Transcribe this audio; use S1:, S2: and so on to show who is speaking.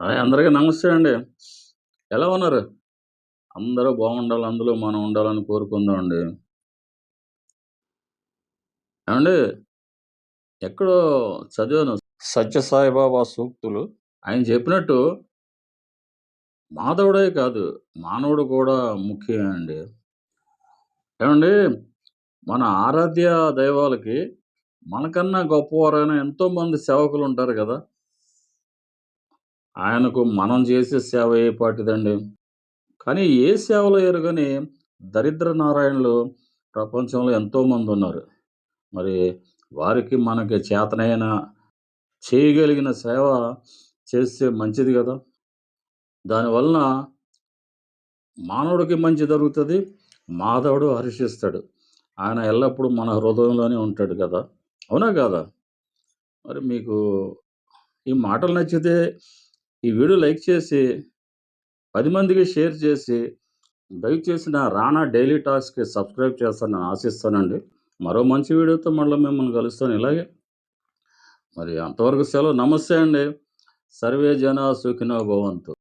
S1: అందరికీ నమస్తే అండి. ఎలా ఉన్నారు? అందరూ బాగుండాలి అందులో మనం ఉండాలని కోరుకుందాం అండి ఏమండి ఎక్కడో చదివాను. సత్యసాయిబాబా సూక్తులు. ఆయన చెప్పినట్టు మాధవుడే కాదు మానవుడు కూడా ముఖ్యమే అండి. ఏమండి మన ఆరాధ్య దైవాలకి మనకన్నా గొప్పవారైన ఎంతో మంది సేవకులు ఉంటారు కదా. ఆయనకు మనం చేసే సేవ ఏ పాటిదండి? కానీ ఏ సేవలు ఎరుగని దరిద్ర నారాయణులు ప్రపంచంలో ఎంతోమంది ఉన్నారు. మరి వారికి మనకి చేతనైన చేయగలిగిన సేవ చేస్తే మంచిది కదా? దానివలన మానవుడికి మంచి జరుగుతుంది మాధవుడు హర్షిస్తాడు. ఆయన ఎల్లప్పుడూ మన హృదయంలోనే ఉంటాడు కదా? అవునా కదా? మరి మీకు ఈ మాటలు నచ్చితే ఈ వీడియో లైక్ చేసి పది మందికి షేర్ చేసి దయచేసి నా రానా డైలీ టాస్క్కి సబ్స్క్రైబ్ చేస్తానని ఆశిస్తానండి. మరో మంచి వీడియోతో మళ్ళీ మిమ్మల్ని కలుస్తాను. ఇలాగే. మరి అంతవరకు సెలవు. నమస్తే అండి. సర్వే జన సుఖినో భవంతు.